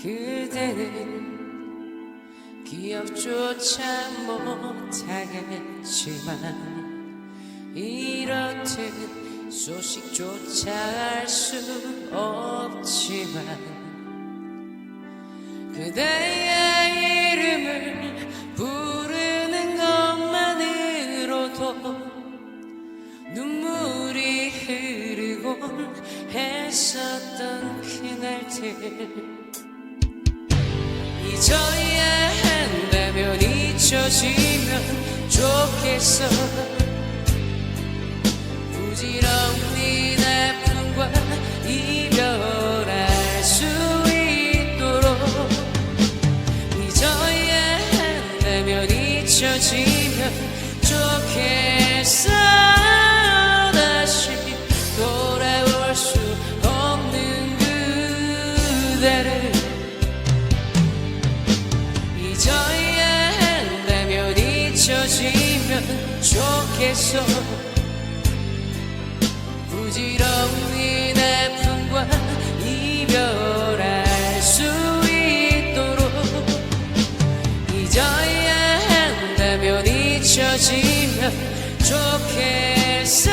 그대는 기억조차 못하겠지만 이렇듯 소식조차 알 수 없지만 그대의 이름을 부르는 것만으로도 눈물이 흐르곤 했었던 그날들 잊어야 한다면 잊혀지면 좋겠어. 부질없는 아픔과 이별할 수 있도록 잊어야 한다면 잊혀지면 좋겠어. 다시 좋겠어. 부질없는 아픔과 이별할 수 있도록 잊어야 한다면 잊혀지면 좋겠어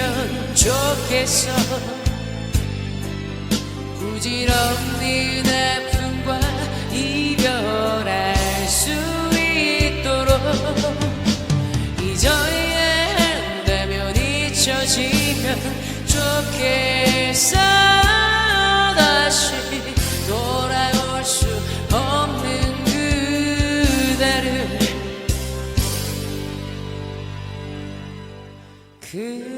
잊혀지면 좋겠어. 부질없는 아픔과 이별할 수 있도록 잊어야 한다면 잊혀지면 좋겠어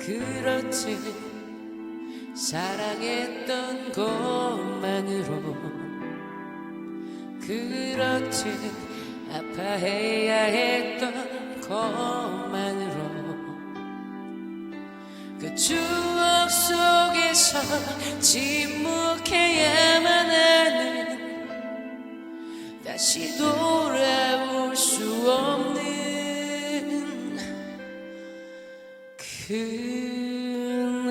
그렇듯 사랑했던 것만으로. 그렇듯 아파해야 했던 것만으로. 그 추억 속에서 침묵해야만 하는 다시 돌 그날들